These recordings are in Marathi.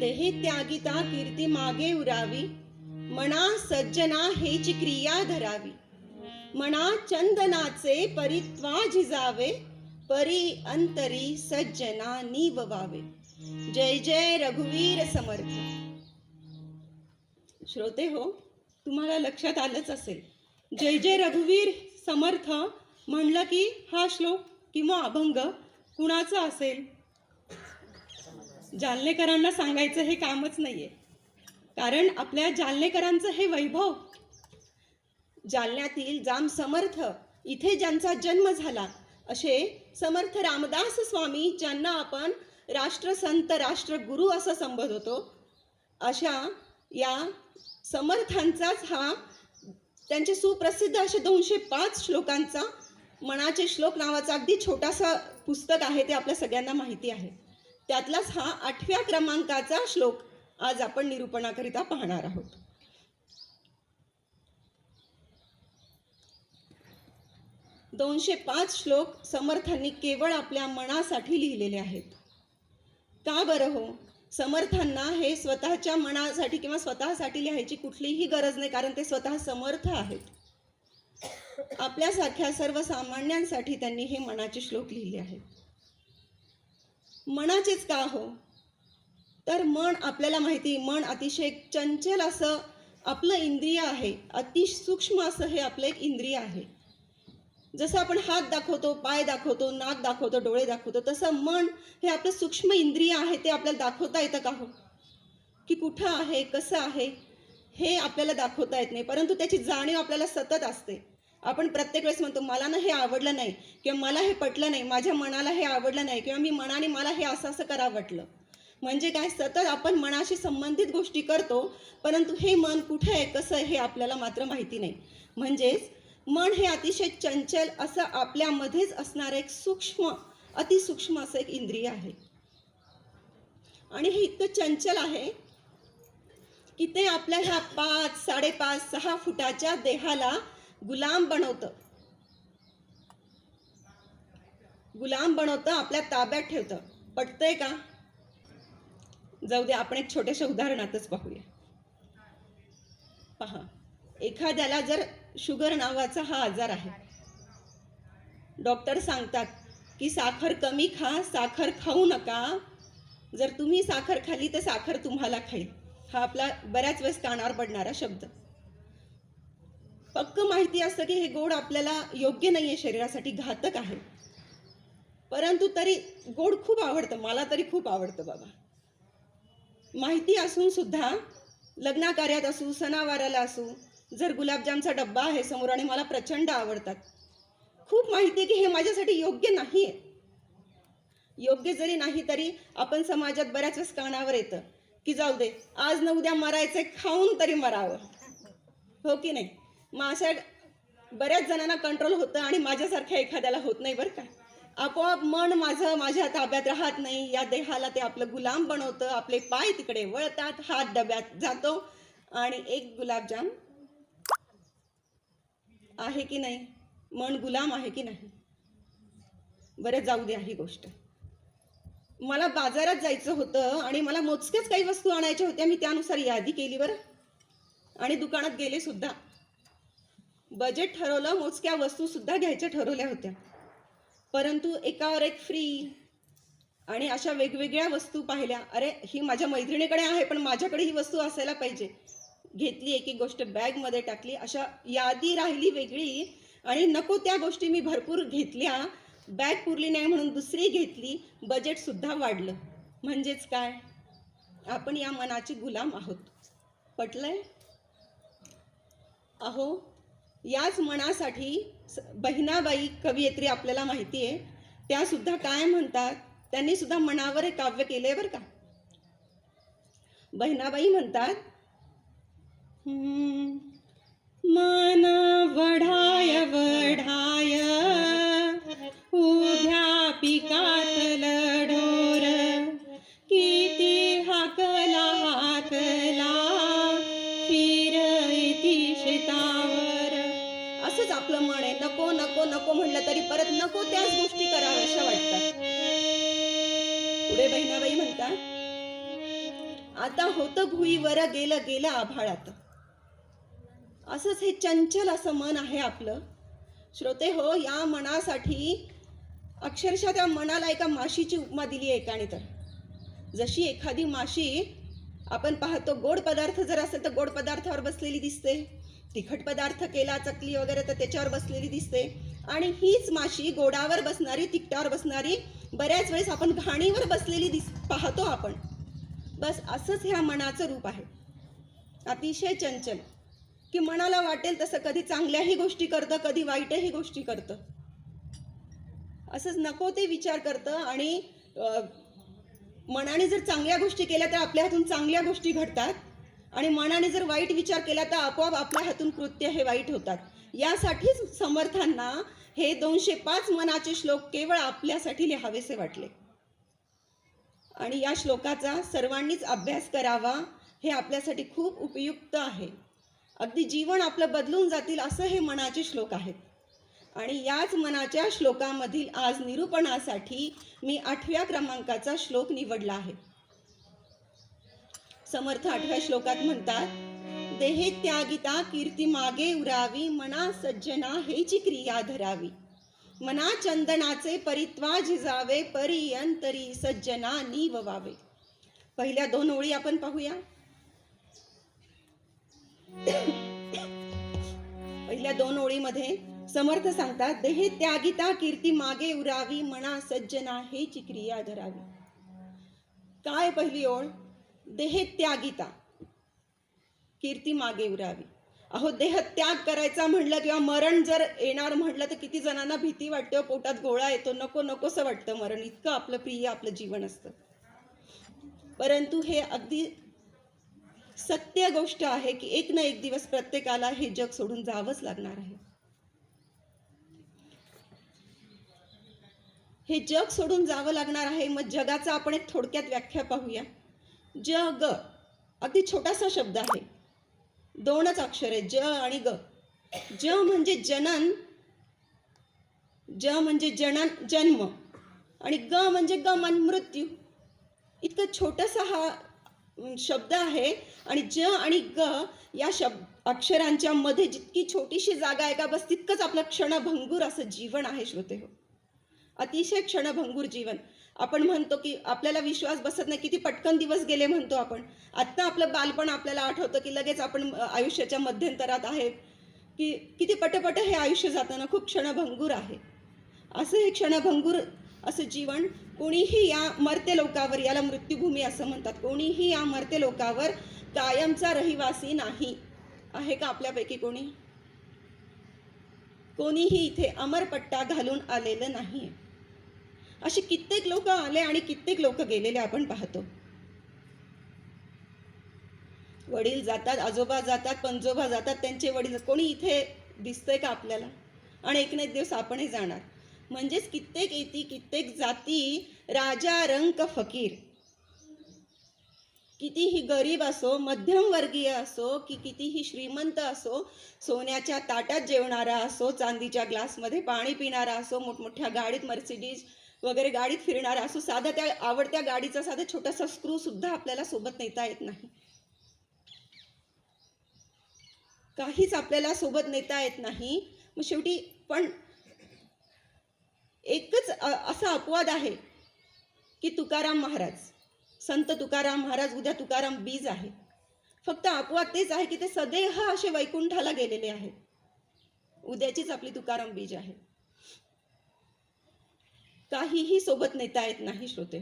देहे त्यागिता कीर्ती मागे उरावी. मना सज्जना हेची क्रिया धरावी. मना चंदनाचे परित्वा झिजावे. परी अंतरी सज्जना निववावे. जय जय रघुवीर समर्थ. श्रोते हो तुम्हाला लक्षात आलंच असेल. जय जय रघुवीर समर्थ म्हणलं की हा श्लोक किंवा अभंग कुणाचा असेल? जालनेकरांना सांगायचं हे कामच नाही आहे कारण आपल्या जालनेकरांचं हे वैभव जालन्यातील जाम समर्थ इथे ज्यांचा जन्म झाला असे समर्थ रामदास स्वामी ज्यांना आपण राष्ट्रसंत राष्ट्रगुरू असं संबोधतो अशा या समर्थांचाच हा त्यांचे सुप्रसिद्ध असे दोनशे पाच श्लोकांचा मनाचे श्लोक नावाचा अगदी छोटासा पुस्तक आहे ते आपल्या सगळ्यांना माहिती आहे. त्यातलाच हा आठव्या क्रमांकाचा श्लोक आज आपण निरूपणाकरिता पाहणार आहोत. दोनशे पाच श्लोक समर्थांनी केवळ आपल्या मनासाठी लिहिलेले आहेत. का बरं हो? समर्थांना हे स्वतःच्या मनासाठी किंवा स्वतःसाठी लिहायची कुठलीही गरज नाही कारण ते स्वतः समर्थ आहेत. आपल्यासारख्या सर्वसामान्यांसाठी त्यांनी हे मनाचे श्लोक लिहिले आहेत. मनाचेच का हो? तर मन आपल्याला माहिती मन अतिशय चंचल असं आपलं इंद्रिय आहे. अतिसूक्ष्म असं हे आपलं एक इंद्रिय आहे. जसं आपण हात दाखवतो पाय दाखवतो नाक दाखवतो डोळे दाखवतो तसं मन हे आपलं सूक्ष्म इंद्रिय आहे ते आपल्याला दाखवता येतं का हो? की कुठं आहे कसं आहे हे आपल्याला दाखवता येत नाही. परंतु त्याची जाणीव आपल्याला सतत असते. आपण प्रत्येक वेळेस म्हणतो मला ना हे आवडलं नाही किंवा मला हे पटलं नाही माझ्या मनाला हे आवडलं नाही किंवा मी मनाने मला हे असं असं करा वाटलं. म्हणजे काय सतत आपण मनाशी संबंधित गोष्टी करतो परंतु हे मन कुठे आहे कसं आहे हे आपल्याला मात्र माहिती नाही. म्हणजेच मन हे अतिशय चंचल असं आपल्यामध्येच असणारं एक सूक्ष्म अतिसूक्ष्म असं एक इंद्रिय आहे. आणि हे इतकं चंचल आहे की ते आपल्या ह्या पाच साडेपाच सहा फुटाच्या देहाला गुलाम बनवतं. गुलाम बनवतं आपल्या ताब्यात ठेवतं. पटतंय का? जाऊ दे आपण एक छोट्याशा उदाहरणातच पाहूया. पहा एखाद्याला जर शुगर नावाचा हा आजार आहे. डॉक्टर सांगतात की साखर कमी खा साखर खाऊ नका. जर तुम्ही साखर खाली तर साखर तुम्हाला खाईल. हा आपला बऱ्याच वेळेस कानावर पडणारा शब्द. पक्क माहिती असतं की हे गोड आपल्याला योग्य नाही आहे शरीरासाठी घातक आहे. परंतु तरी गोड खूप आवडतं मला तरी खूप आवडतं बाबा. माहिती असून सुद्धा लग्नाकार्यात असू सणावाराला असू जर गुलाबजामचा डब्बा आहे समोर आणि मला प्रचंड आवडतात खूप माहिती आहे की हे माझ्यासाठी योग्य नाही आहे योग्य जरी नाही तरी आपण समाजात बऱ्याच वेळेस कानावर येतं की जाऊ दे आज न उद्या मरायचंय खाऊन तरी मरावं. हो की नाही? मग अशा बऱ्याच जणांना कंट्रोल होतं आणि माझ्यासारख्या एखाद्याला होत नाही बरं का. आपोआप मन माझं माझ्या ताब्यात राहत नाही. या देहाला ते आपलं गुलाम बनवतं. आपले पाय तिकडे वळतात. हात डब्यात जातो. आणि एक गुलाबजाम आहे की नाही? मन गुलाम आहे की नाही? बरं जाऊ द्या ही गोष्ट. मला बाजारात जायचं होतं आणि मला मोजक्याच काही वस्तू आणायच्या होत्या. मी त्यानुसार यादी केली बरं. आणि दुकानात गेले सुद्धा. बजेट ठरवलं मोजक्या वस्तूसुद्धा घ्यायच्या ठरवल्या होत्या. परंतु एकावर एक फ्री आणि अशा वेगवेगळ्या वस्तू पाहिल्या. अरे ही माझ्या मैत्रिणीकडे आहे पण माझ्याकडे ही वस्तू असायला पाहिजे. घेतली एक एक गोष्ट बॅगमध्ये टाकली अशा यादी राहिली वेगळी आणि नको त्या गोष्टी मी भरपूर घेतल्या. बॅग पुरली नाही म्हणून दुसरी घेतली. बजेटसुद्धा वाढलं. म्हणजेच काय? आपण या मनाचे गुलाम आहोत. पटलं आहे अहो याच मनासाठी बहिणाबाई कवयित्री आपल्याला माहिती आहे. त्या सुद्धा काय म्हणतात? त्यांनी सुद्धा मनावर एक काव्य केलंय बरं का? बहिणाबाई म्हणतात हम्म, मन वढाय वढाय उभ्या पिकात आपलं मन आहे. नको नको नको म्हणलं तरी परत नको त्याच गोष्टी कराव्याशा वाटतात. पुढे बहिणाबाई म्हणतात आता होतं भुईवर गेलं गेलं आभाळात. असंच हे चंचल असं मन आहे आपलं. श्रोते हो या मनासाठी अक्षरशः त्या मनाला एका माशीची उपमा दिली आहे एकाने तर. जशी एखादी माशी आपण पाहतो गोड पदार्थ जर असेल तर गोड पदार्थावर बसलेली दिसते. तिखट पदार्थ केला चकली वगैरे तर त्याच्यावर बसलेली दिसते. आणि हीच माशी गोडावर बसणारी तिखटावर बसणारी बऱ्याच वेळेस आपण घाणीवर बसलेली दिस पाहतो आपण. बस असंच ह्या मनाचं रूप आहे. अतिशय चंचल. की मनाला वाटेल तसं कधी चांगल्याही गोष्टी करतं कधी वाईटही गोष्टी करतं. असंच नको ते विचार करतं आणि मनाने जर चांगल्या गोष्टी केल्या तर आपल्या हातून चांगल्या गोष्टी घडतात. आणि मनाने जर वाईट विचार केला तर आपोआप आपल्या हातून कृत्य हे वाईट होतात. यासाठीच समर्थांना हे दोनशे पाच मनाचे श्लोक केवळ आपल्यासाठी लिहावेसे वाटले. आणि या श्लोकाचा सर्वांनीच अभ्यास करावा हे आपल्यासाठी खूप उपयुक्त आहे. अगदी जीवन आपलं बदलून जातील असं हे मनाचे श्लोक आहेत. आणि याच मनाच्या श्लोकामधील आज निरूपणासाठी मी आठव्या क्रमांकाचा श्लोक निवडला आहे. समर्थ आठव्या श्लोकात म्हणतात देहे त्यागिता कीर्ती मागे उरावी मना सज्जना हेची क्रिया धरावी. मना चंदनाचे परित्वा झिजावे परियंतरी सज्जना निववावे. पहिल्या दोन ओळी आपण पाहूया. पहिल्या दोन ओळीमध्ये समर्थ सांगतात देहे त्यागिता कीर्ती मागे उरावी मना सज्जना हेची क्रिया धरावी. काय पहिली ओळ? देह त्यागिता कीर्ती मागे उरावी. अहो देह त्याग करायचा म्हणलं किंवा मरण जर येणार म्हटलं तर किती जणांना भीती वाटते हो, पोटात गोळा येतो नको नकोसं वाटतं मरण. इतकं आपलं प्रिय आपलं जीवन असतं. परंतु हे अगदी सत्य गोष्ट आहे की एक ना एक दिवस प्रत्येकाला हे जग सोडून जावंच लागणार आहे. हे जग सोडून जावं लागणार आहे मग जगाचा आपण एक थोडक्यात व्याख्या पाहूया. जग अगदी छोटासा शब्द आहे. दोनच अक्षर आहे ज आणि ग. ज म्हणजे जनन ज म्हणजे जनन जन्म आणि ग म्हणजे गमन मृत्यू. इतकं छोटासा हा शब्द आहे आणि ज आणि ग या शब्द अक्षरांच्या मध्ये जितकी छोटीशी जागा आहे का बस तितकंच आपलं क्षणभंगूर असं जीवन आहे श्रोते हो. अतिशय क्षणभंगूर जीवन. आपण म्हणतो की आपल्याला विश्वास बसत नाही किती पटकन दिवस गेले म्हणतो आपण. आत्ता आपलं बालपण आपल्याला आठवतं की लगेच आपण आयुष्याच्या मध्यंतरात आहे की किती पटपट हे आयुष्य जाताना खूप क्षणभंगूर आहे. असं हे क्षणभंगूर असं जीवन कोणीही या मर्ते लोकावर याला मृत्यूभूमी असं म्हणतात कोणीही या मर्ते लोकावर कायमचा रहिवासी नाही. आहे का आपल्यापैकी कोणी? कोणीही इथे अमरपट्टा घालून आलेलं नाही असे कित्येक लोक आले आणि कित्येक लोक गेलेले आपण पाहतो. वडील जातात आजोबा जातात पंजोबा जातात त्यांचे वडील कोणी इथे दिसतंय का आपल्याला? आणि एक ना एक दिवस आपणही जाणार. म्हणजेच कित्येक येती कित्येक जाती राजा रंक फकीर. कितीही गरीब असो मध्यमवर्गीय असो की कितीही श्रीमंत असो सोन्याच्या ताटात जेवणारा असो चांदीच्या ग्लासमध्ये पाणी पिणारा असो मोठमोठ्या गाडीत मर्सिडीज वगैरे गाडीत फिरणारा. असो साधा त्या आवडत्या गाडीचा साधा छोटासा स्क्रू सुद्धा आपल्याला सोबत नेता येत नाही. काहीच आपल्याला सोबत नेता येत नाही. मग शेवटी पण एकच असा अपवाद आहे की तुकाराम महाराज संत तुकाराम महाराज उद्या तुकाराम बीज आहे. फक्त अपवाद तेच आहे की ते सदैह असे वैकुंठाला गेलेले आहेत. उद्याचीच आपली तुकाराम बीज आहे. काहीही सोबत नेता येत नाही श्रोते.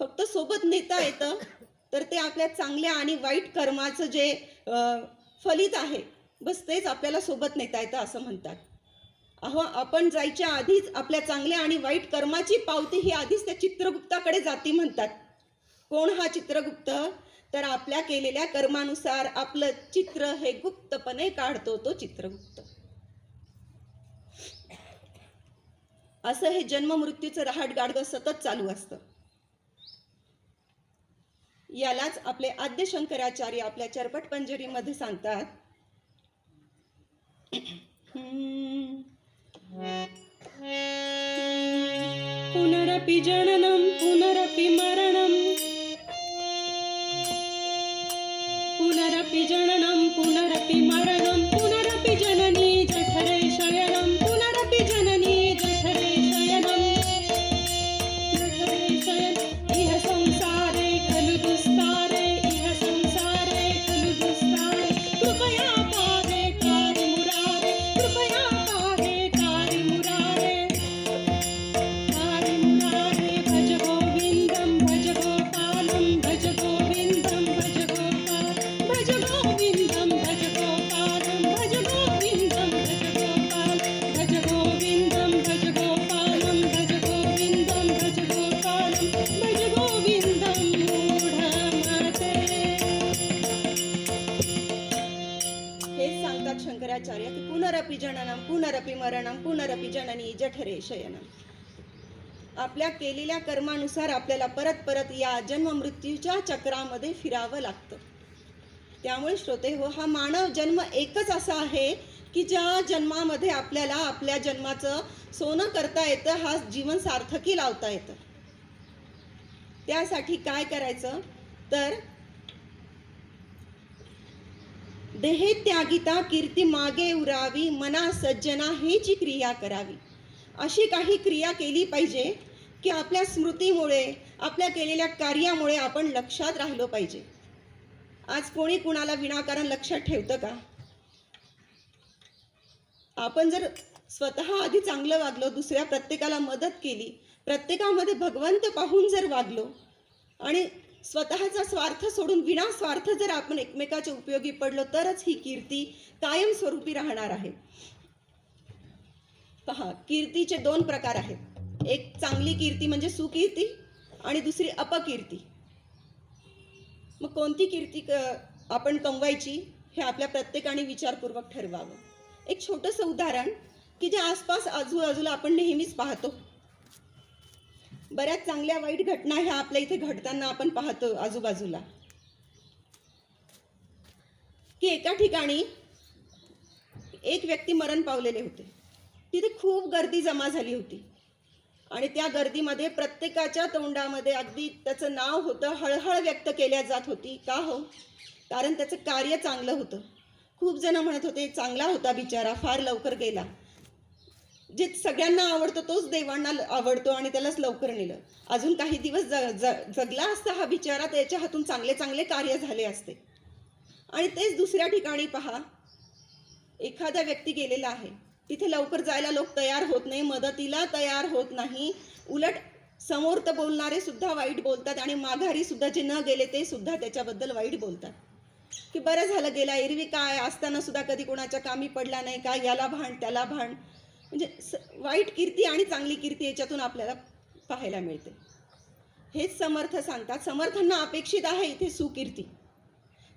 फक्त सोबत नेता येतं तर ते आपल्या चांगल्या आणि वाईट कर्माचं जे फलित आहे बस तेच आपल्याला सोबत नेता येतं असं म्हणतात. अहो आपण जायच्या आधीच आपल्या चांगल्या आणि वाईट कर्माची पावती ही आधीच त्या चित्रगुप्ताकडे जाती म्हणतात. कोण हा चित्रगुप्त? तर आपल्या केलेल्या कर्मानुसार आपलं चित्र हे गुप्तपणे काढतो तो चित्रगुप्त. असं हे जन्ममृत्यूचं रहाट गाडगं सतत चालू असतं. यालाच आपले आद्य शंकराचार्य आपल्या चरपट पंजरीमध्ये सांगतात. पुनरपि जननम पुनरपि मरणम। पुनरपि जननम पुनरपि मरण पुनरपि जठरे आपल्या केलेल्या कर्मानुसार आपल्याला परत परत या जन्म मृत्यूच्या चक्रामध्ये फिरावं लागतं. त्यामुळे श्रोते हो हा मानव जन्म एकच असा आहे की ज्या जन्मामध्ये आपल्याला आपल्या जन्माचं सोनं करता येतं हा जीवन सार्थकी लावता येतं. त्यासाठी काय करायचं? तर देहे त्यागिता कीर्ती मागे उरावी मना सज्जना हेची क्रिया करावी. अशी काही क्रिया केली पाहिजे की आपल्या स्मृतीमुळे आपल्या केलेल्या कार्यामुळे आपण लक्षात राहिलो पाहिजे. आज कोणी कुणाला विनाकारण लक्षात ठेवतं का? आपण जर स्वतः आधी चांगलं वागलो दुसऱ्या प्रत्येकाला मदत केली प्रत्येकामध्ये भगवंत पाहून जर वागलो आणि स्वतःचा स्वार्थ सोडून विना स्वार्थ जर आपण एकमेकाच्या उपयोगी पडलो तरच ही कीर्ती कायमस्वरूपी राहणार आहे. पहा कीर्तीचे दोन प्रकार आहेत. एक चांगली कीर्ती म्हणजे सुकीर्ती आणि दुसरी अपकीर्ती. मग कोणती कीर्ती क- आपण कमवायची हे आपल्या प्रत्येकाने विचारपूर्वक ठरवावं. एक छोटंसं उदाहरण की जे आसपास आजूबाजूला आपण नेहमीच पाहतो. बऱ्याच चांगल्या वाईट घटना ह्या आपल्या इथे घडताना आपण पाहतो आजूबाजूला. की एका ठिकाणी एक व्यक्ती मरण पावलेले होते. तिथे खूप गर्दी जमा झाली होती. आणि त्या गर्दीमध्ये प्रत्येकाच्या तोंडामध्ये अगदी त्याचं नाव होतं हळहळ व्यक्त केल्या जात होती. का हो? कारण त्याचं कार्य चांगलं होतं. खूप जण म्हणत होते चांगला होता बिचारा फार लवकर गेला. जे सगळ्यांना आवडतो तोच देवांना ल- आवडतो आणि त्यालाच लवकर नेलं. अजून काही दिवस ज ज जगला असता हा बिचारा त्याच्या हातून चांगले चांगले कार्य झाले असते. आणि तेच दुसऱ्या ठिकाणी पहा एखादा व्यक्ती गेलेला आहे. तिथे लवकर जायला लोक तयार होत नाही मदतीला तयार होत नाही. उलट समोर तर बोलणारे सुद्धा वाईट बोलतात आणि माघारी सुद्धा जे न गेले ते सुद्धा त्याच्याबद्दल वाईट बोलतात. की बरं झालं गेला एरवी काय? असताना सुद्धा कधी कोणाच्या कामी पडला नाही काय याला भांड त्याला भांड म्हणजे स वाईट कीर्ती आणि चांगली कीर्ती याच्यातून आपल्याला पाहायला मिळते. हेच समर्थ सांगतात. समर्थांना अपेक्षित आहे इथे सुकीर्ती.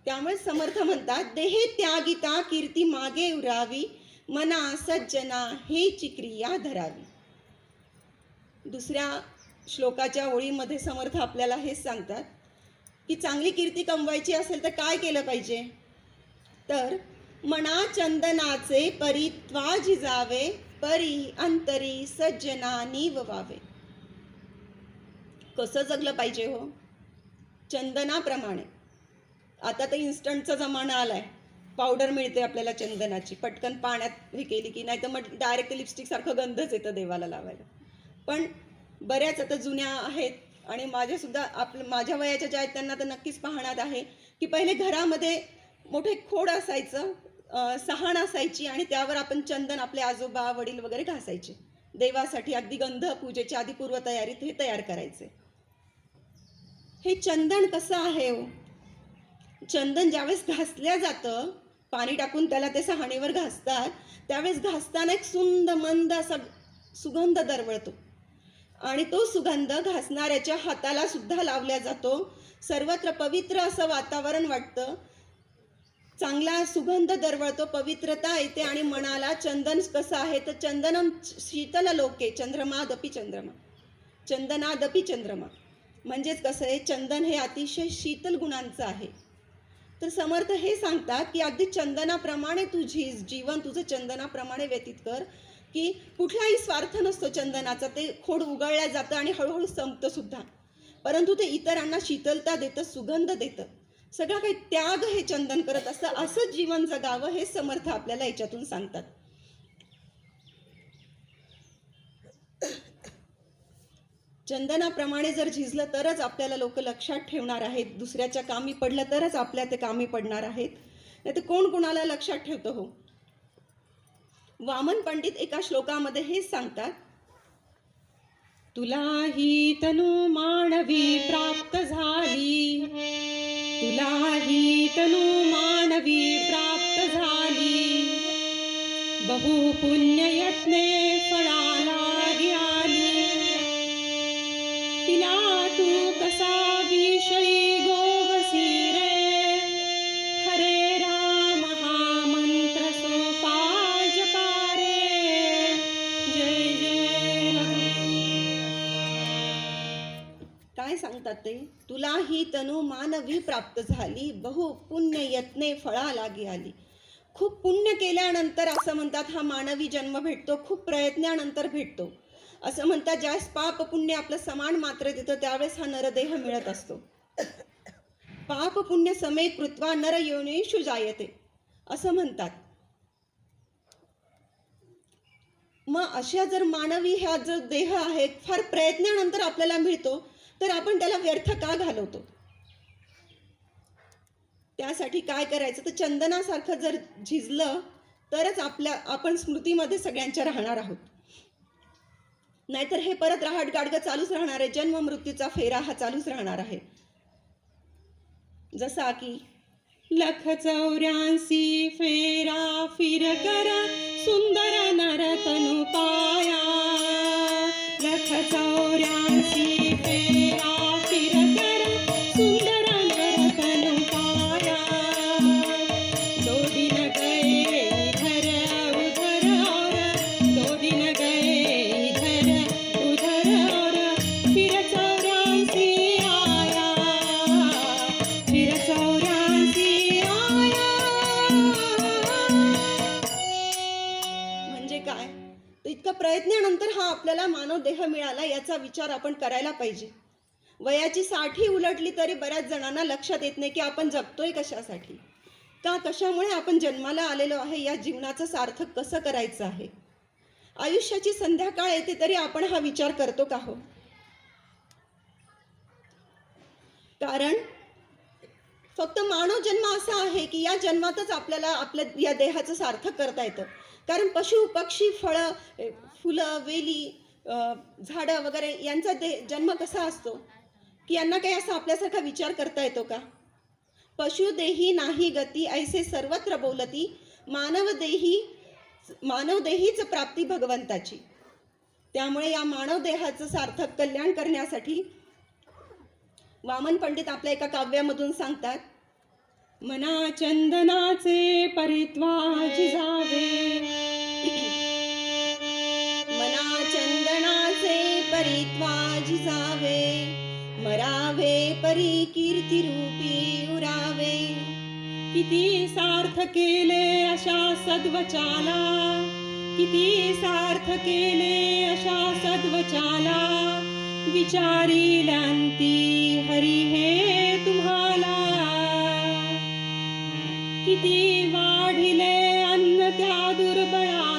त्यामुळे समर्थ म्हणतात देहे त्यागिता कीर्ती मागे उरावी मना सज्जना हेची क्रिया धरावी. दुसऱ्या श्लोकाच्या ओळीमध्ये समर्थ आपल्याला हेच सांगतात की चांगली कीर्ती कमवायची असेल तर काय केलं पाहिजे? तर मना चंदनाचे परित्वा झिजावे परी अंतरी सज्जना निववावे कसं जगलं पाहिजे हो? चंदनाप्रमाणे. आता तर इन्स्टंटचा जमाना आला आहे पावडर मिळते आपल्याला चंदनाची. पटकन पाण्यात हे केली की नाही तर मग डायरेक्ट लिपस्टिक सारखं गंधच येतं देवाला लावायला. पण बऱ्याच आता जुन्या आहेत आणि माझ्यासुद्धा आप माझ्या वयाच्या ज्या आहेत त्यांना तर नक्कीच पाहण्यात आहे की पहिले घरामध्ये मोठे खोड असायचं सहाण असायची आणि त्यावर आपण चंदन आपले आजोबा वडील वगैरे घासायचे. देवासाठी अगदी गंध पूजेच्या आधी पूर्वतयारीत हे तयार करायचे. हे चंदन कसं आहे हो? चंदन ज्यावेळेस घासल्या जातं पाणी टाकून त्याला ते सहाणीवर घासतात. त्यावेळेस घासताना एक सुंद मंद असा सुगंध दरवळतो. आणि तो सुगंध घासणाऱ्याच्या हाताला सुद्धा लावला जातो. सर्वत्र पवित्र असं वातावरण वाटतं. चांगला सुगंध दरवळतो पवित्रता येते आणि मनाला चंदन कसं आहे तर चंदनम शीतल लोके चंद्रमादपी चंद्रमा. चंदनादपी चंद्रमा. म्हणजेच कसं आहे चंदन हे अतिशय शीतल गुणांचं आहे. तर समर्थ हे सांगतात की अगदी चंदनाप्रमाणे तुझी जीवन तुझं चंदनाप्रमाणे व्यतीत कर की कुठलाही स्वार्थ नसतो चंदनाचा. ते खोड उगाळल्या जातं आणि हळूहळू संपतं सुद्धा. परंतु ते इतरांना शीतलता देतं सुगंध देतं. सगळं काही त्याग हे चंदन करत असतं. असंच जीवन जगावं हे समर्थ आपल्याला याच्यातून सांगतात. चंदनाप्रमाणे जर झिजलं तरच आपल्याला लोक लक्षात ठेवणार आहेत. दुसऱ्याच्या कामी पडलं तरच आपल्या ते कामी पडणार आहेत. नाही तर कोण कोणाला लक्षात ठेवतं हो? वामन पंडित एका श्लोकामध्ये हेच सांगतात. तुला ही तनु मानवी प्राप्त झाली. तुला ही तनु मानवी प्राप्त झाली. बहु पुण्य यत्ने फळाला काय सांगतात ते? तुला ही तनु मानवी प्राप्त झाली. बहु पुण्य यत्ने फळा लागी आली. खूप पुण्य केल्यानंतर असं म्हणतात हा मानवी जन्म भेटतो खूप प्रयत्नानंतर भेटतो. असं म्हणतात ज्यावेळेस पाप पुण्य आपलं समान मात्र देतं त्यावेळेस हा नरदेह मिळत असतो. पाप पुण्य समे कृत्वा नर योनिषु जायते. असं म्हणतात. मग अशा जर मानवी ह्या जो देह आहेत फार प्रयत्नानंतर आपल्याला मिळतो तर आपण त्याला व्यर्थ का घालवतो? त्यासाठी काय करायचं? तर चंदनासारखं जर झिजलं तरच आपल्या आपण स्मृतीमध्ये सगळ्यांच्या राहणार आहोत. नाहीतर हे परत राहट गाडगं चालूच राहणार आहे. जन्म मृत्यूचा फेरा हा चालूच राहणार आहे. जसा की लख चौऱ्याऐंशी फेरा फिर कर सुंदर नरतनु पाया. लख चौऱ्याऐंशी याचा विचार आपण करायला पाहिजे. वयाची साठी उलटली तरी बऱ्याच जणांना लक्षात येत नाही की आपण जगतोय कशासाठी. का कशामुळे आपण जन्माला आलेलो आहे या जीवनाचं सार्थक कसं करायचं आहे? आयुष्याची संध्याकाळ येते तरी आपण हा विचार करतो का हो? कारण फक्त मानव जन्म असा आहे की या जन्मातच आपल्याला आपल्या या देहाचं सार्थक करता येतं. कारण पशु पक्षी फळं फुलं वेली झाडं वगैरे यांचा दे जन्म कसा असतो? की यांना काही असा आपल्यासारखा विचार करता येतो का? पशुदेही नाही गती ऐसे सर्वत्र बोलती मानवदेही मानवदेहीच प्राप्ती भगवंताची. त्यामुळे या मानवदेहाचं सार्थक कल्याण करण्यासाठी वामन पंडित आपल्या एका काव्यामधून सांगतात मना चंदनाचे परित्वाज जावे चंदनाचे परित्वा मरावे परी कीर्ती रूपी उरावे. किती सार्थ केले अशा सद्वचाला. किती सार्थ केले अशा सद्वचाला. विचारिल्यांती हरी हे तुम्हाला. किती वाढिले अन्न त्या दुर्बळा